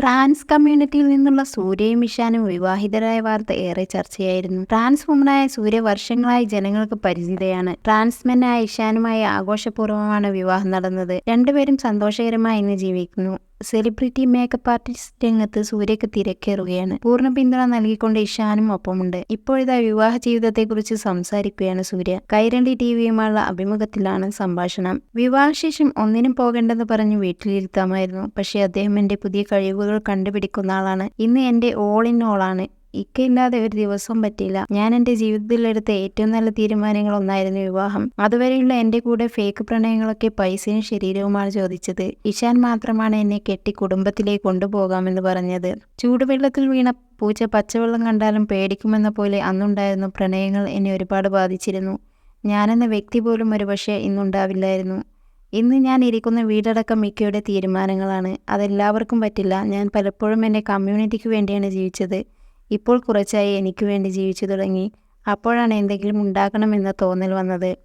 Trans കമ്മ്യൂണിറ്റിയിൽ നിന്നുള്ള സൂര്യയും ഇഷാനും വിവാഹിതരായ വാർത്ത ഏറെ ചർച്ചയായിരുന്നു. ട്രാൻസ് വുമനായ സൂര്യ വർഷങ്ങളായി ജനങ്ങൾക്ക് പരിചിതയാണ്. ട്രാൻസ്മെനായ ഇഷാനുമായി ആഘോഷപൂർവമാണ് വിവാഹം നടന്നത്. രണ്ടുപേരും സന്തോഷകരമായി ഇന്ന് ജീവിക്കുന്നു. സെലിബ്രിറ്റി മേക്കപ്പ് ആർട്ടിസ്റ്റ് രംഗത്ത് സൂര്യക്ക് തിരക്കേറുകയാണ്. പൂർണ പിന്തുണ നൽകിക്കൊണ്ട് ഇഷാനും ഒപ്പമുണ്ട്. ഇപ്പോഴിതാ വിവാഹ ജീവിതത്തെക്കുറിച്ച് സംസാരിക്കുകയാണ് സൂര്യ. കൈരണ്ടി ടിവിയുമായുള്ള അഭിമുഖത്തിലാണ് സംഭാഷണം. വിവാഹശേഷം ഒന്നിനും പോകേണ്ടെന്ന് പറഞ്ഞ് വീട്ടിലിരുത്താമായിരുന്നു. പക്ഷേ അദ്ദേഹം എന്റെ പുതിയ കഴിവുകൾ കണ്ടുപിടിക്കുന്ന ആളാണ്. ഇന്ന് എന്റെ ഓൾ ഇൻ ഓൾ ആണ്. ഇക്കയില്ലാതെ ഒരു ദിവസവും പറ്റില്ല ഞാൻ എന്റെ ജീവിതത്തിൽ എടുത്ത ഏറ്റവും നല്ല തീരുമാനങ്ങൾ ഒന്നായിരുന്നു വിവാഹം. അതുവരെയുള്ള എന്റെ കൂടെ ഫേക്ക് പ്രണയങ്ങളൊക്കെ പൈസയും ശരീരവുമാണ് ചോദിച്ചത്. ഇഷാൻ മാത്രമാണ് എന്നെ കെട്ടി കുടുംബത്തിലേക്ക് കൊണ്ടുപോകാമെന്ന് പറഞ്ഞത്. ചൂടുവെള്ളത്തിൽ വീണ പൂച്ച പച്ചവെള്ളം കണ്ടാലും പേടിക്കുമെന്ന പോലെ അന്നുണ്ടായിരുന്നു പ്രണയങ്ങൾ എന്നെ ഒരുപാട് ബാധിച്ചിരുന്നു. ഞാനെന്ന വ്യക്തി പോലും ഒരുപക്ഷെ ഇന്നുണ്ടാവില്ലായിരുന്നു. ഇന്ന് ഞാൻ ഇരിക്കുന്ന വീടടക്കം മിക്കയുടെ തീരുമാനങ്ങളാണ്. അതെല്ലാവർക്കും പറ്റില്ല. ഞാൻ പലപ്പോഴും എന്റെ കമ്മ്യൂണിറ്റിക്ക് വേണ്ടിയാണ് ജീവിച്ചത്. ഇപ്പോൾ കുറച്ചായി എനിക്ക് വേണ്ടി ജീവിച്ചു തുടങ്ങി. അപ്പോഴാണ് എന്തെങ്കിലും ഉണ്ടാക്കണമെന്ന തോന്നൽ വന്നത്.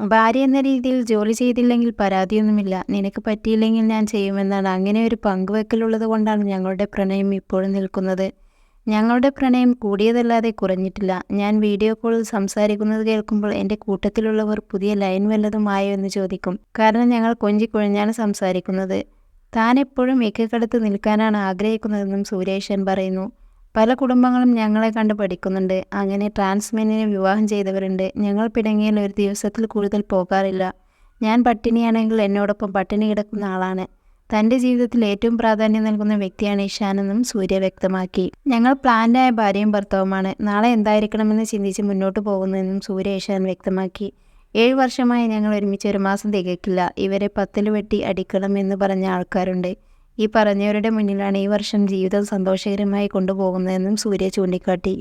ഭാര്യ എന്ന രീതിയിൽ ജോലി ചെയ്തില്ലെങ്കിൽ പരാതിയൊന്നുമില്ല. നിനക്ക് പറ്റിയില്ലെങ്കിൽ ഞാൻ ചെയ്യുമെന്നാണ് അങ്ങനെ ഒരു പങ്കുവെക്കലുള്ളത് കൊണ്ടാണ് ഞങ്ങളുടെ പ്രണയം ഇപ്പോഴും നിൽക്കുന്നത്. ഞങ്ങളുടെ പ്രണയം കൂടിയതല്ലാതെ കുറഞ്ഞിട്ടില്ല. ഞാൻ വീഡിയോ കോളിൽ സംസാരിക്കുന്നത് കേൾക്കുമ്പോൾ എന്റെ കൂട്ടത്തിലുള്ളവർ പുതിയ ലൈൻ വല്ലതുമായോ എന്ന് ചോദിക്കും. കാരണം ഞങ്ങൾ കൊഞ്ചിക്കൊഴിഞ്ഞാണ് സംസാരിക്കുന്നത്. താൻ എപ്പോഴും ഇക്കക്കടുത്ത് നിൽക്കാനാണ് ആഗ്രഹിക്കുന്നതെന്നും സുരേഷൻ പറയുന്നു. പല കുടുംബങ്ങളും ഞങ്ങളെ കണ്ട് പഠിക്കുന്നുണ്ട്. അങ്ങനെ ട്രാൻസ്മെനിനെ വിവാഹം ചെയ്തവരുണ്ട്. ഞങ്ങൾ പിണങ്ങിയാൽ ഒരു ദിവസത്തിൽ കൂടുതൽ പോകാറില്ല. ഞാൻ പട്ടിണിയാണെങ്കിൽ എന്നോടൊപ്പം പട്ടിണി കിടക്കുന്ന ആളാണ്. തന്റെ ജീവിതത്തിൽ ഏറ്റവും പ്രാധാന്യം നൽകുന്ന വ്യക്തിയാണ് ഇഷാനെന്നും സൂര്യ വ്യക്തമാക്കി. ഞങ്ങൾ പ്ലാൻഡായ ഭാര്യയും ഭർത്താവുമാണ്. നാളെ എന്തായിരിക്കണമെന്ന് ചിന്തിച്ച് മുന്നോട്ട് പോകുന്നതെന്നും സൂര്യ ഇഷാൻ വ്യക്തമാക്കി. ഏഴ് വർഷമായി ഞങ്ങൾ ഒരുമിച്ച് ഒരു മാസം തികയ്ക്കില്ല. ഇവരെ പത്തിൽ വെട്ടി അടിക്കണം എന്ന് പറഞ്ഞ ആൾക്കാരുണ്ട്. ഈ പറഞ്ഞവരുടെ മുന്നിലാണ് ഈ വർഷം ജീവിതം സന്തോഷകരമായി കൊണ്ടുപോകുന്നതെന്നും സൂര്യ ചൂണ്ടിക്കാട്ടി.